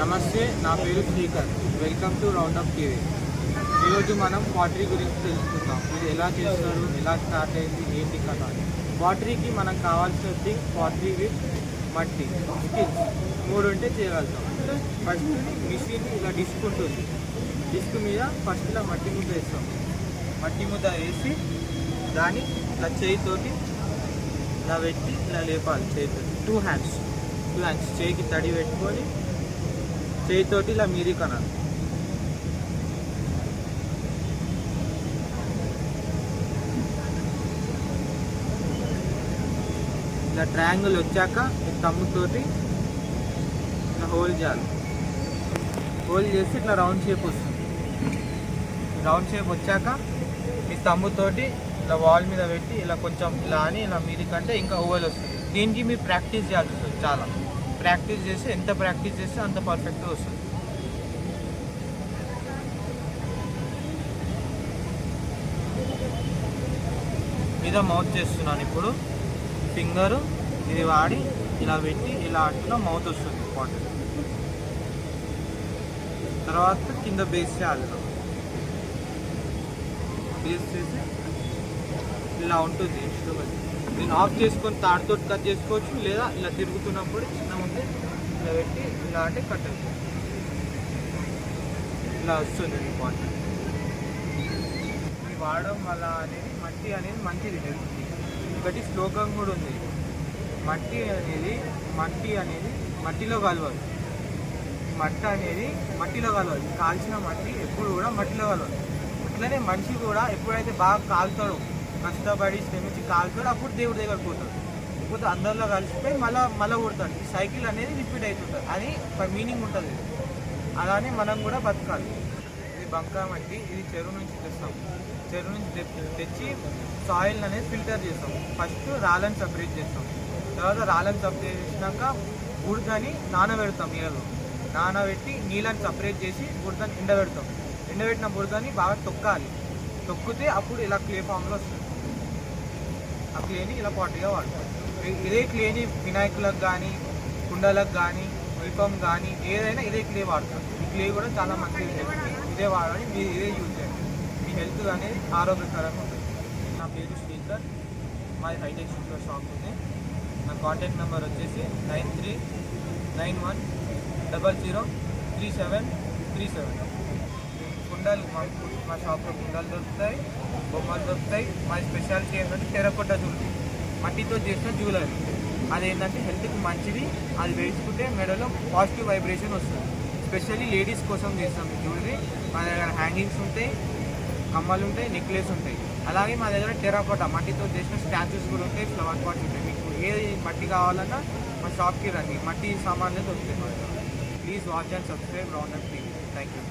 నమస్తే నా పేరు Srikar. Welcome to round up TV ఈరోజు మనం పాటరీ గురించి తెలుసుకుందాం. ఇది ఎలా చేస్తారు? ఎలా స్టార్ట్ అయింది? ఏంటి కథ? పాటరీకి మనకు కావాల్సిన థింగ్ పాటరీ విత్ మట్టి స్కిల్స్ మూడు ఉంటే చేయగలుగుతాం. ఫస్ట్ మిషన్ ఇలా డిస్క్ ఉంటుంది. డిస్క్ మీద ఫస్ట్ ఇలా మట్టి ముద్ద వేస్తాం. మట్టి ముద్ద వేసి దాన్ని ఇలా చేయితోటి ఇలా పెట్టి ఇలా లేపాలి చేతితో టూ హ్యాండ్స్ టూ హ్యాండ్స్ చేయికి తడి పెట్టుకొని చేయితోటి ఇలా మీది కనాలి. ఇలా ట్రయాంగిల్ వచ్చాక తమ్ముతోటి ఇలా హోల్ చేయాలి. హోల్ చేసి ఇట్లా రౌండ్ షేప్ వస్తుంది. రౌండ్ షేప్ వచ్చాక మీ తమ్ముతోటి ఇలా వాల్ మీద పెట్టి ఇలా కొంచెం ఇలా అని ఇలా మీది కంటే ఇంకా ఓవల్ వస్తుంది. దీనికి మీరు ప్రాక్టీస్ చేయాల్సి వస్తుంది చాలా. ప్రాక్టీస్ చేస్తే ఎంత ప్రాక్టీస్ చేస్తే అంత పర్ఫెక్ట్గా వస్తుంది. మీద మౌత్ చేస్తున్నాను ఇప్పుడు. ఫింగరు ఇది వాడి ఇలా పెట్టి ఇలా అట్లా మౌత్ వస్తుంది వాటర్ తర్వాత కింద బేస్ చేయాలి బేస్ చేసి ఇలా ఉంటుంది. ఇష్టపడి దీన్ని ఆఫ్ చేసుకొని తాడుతో కట్ చేసుకోవచ్చు లేదా ఇలా తిరుగుతున్నప్పుడు చిన్న ఉంటే ఇలా పెట్టి ఇలా అంటే కట్ అవుతుంది. ఇలా వస్తుంది ఈ పాయింట్ ఇది వాడడం వల్ల అనేది మట్టి అనేది మంచిది హెల్త్కి ఒకటి శ్లోకం కూడా ఉంది. మట్టి అనేది మట్టి అనేది మట్టిలో కలవదు మట్టి అనేది మట్టిలో కలవదు కాల్చిన మట్టి ఎప్పుడు కూడా మట్టిలో కలవదు అట్లనే మనిషి కూడా ఎప్పుడైతే బాగా కాలుతాడో కష్టపడి శ్రమించి కాలుతాడో అప్పుడు దేవుడి దగ్గర పోతాడు. లేకపోతే అందరిలో కలిసిపోయి మళ్ళీ మళ్ళీ కొడతాడు. ఈ సైకిల్ అనేది రిపీట్ అవుతుంటుంది. అని ఒక మీనింగ్ ఉంటుంది. అలానే మనం కూడా బతకాలి. ఇది బంకా మట్టి ఇది చెరువు నుంచి తెస్తాం. చెరువు నుంచి తెచ్చి సాయిల్ అనేది ఫిల్టర్ చేస్తాం. ఫస్ట్ రాళ్ళని సపరేట్ చేస్తాం. తర్వాత రాళ్ళని సపరేట్ చేసినాక బురదని నానబెడతాం నీళ్ళలో. నానబెట్టి నీళ్ళని సపరేట్ చేసి బురదని ఎండబెడతాం. ఎండబెట్టిన బురదని బాగా తొక్కాలి. తొక్కితే అప్పుడు ఇలా క్లే ఫామ్లో వస్తుంది. ఆ క్లేని ఇలా పాటిగా వాడతాం ఇదే క్లేని వినాయకులకు కానీ కుండలకు కానీ దీపం కానీ ఏదైనా ఇదే క్లే వాడతాం ఈ క్లే కూడా చాలా మంచిది ఇదే వాడాలి మీరు ఇదే యూజ్ చేయండి మీ హెల్త్ అనేది ఆరోగ్యకరంగా ఉంటుంది. నా పేరు శ్రీధర్ మాది హైటెక్ షూట్లో షాప్ ఉంది. నా కాంటాక్ట్ నెంబర్ వచ్చేసి nine three nine one double zero three seven three seven. కుండలు మా షాప్లో కుండలు దొరుకుతాయి బొమ్మలు దొరుకుతాయి. మా స్పెషాలిటీ ఏంటంటే టెరకొట్ట జ్యువెలరీ మట్టితో చేసిన జ్యువెలరీ అది ఏంటంటే హెల్త్కి మంచిది అది వేసుకుంటే మెడలో పాజిటివ్ వైబ్రేషన్ వస్తుంది. స్పెషల్లీ లేడీస్ కోసం చేస్తాం జ్యువెలరీ మా దగ్గర హ్యాంగింగ్స్ ఉంటాయి కమ్మలు ఉంటాయి నెక్లెస్ ఉంటాయి. అలాగే మా దగ్గర టెరాకోట మట్టితో చేసిన స్టాచ్యూస్ కూడా ఉంటాయి ఫ్లవర్ పాట్స్ ఉంటాయి. మీకు ఏది మట్టి కావాలన్నా మా షాప్కి రండి. మట్టి సామాన్లు దొరుకుతాయి మా దగ్గర. Please watch and subscribe round and TV. Thank you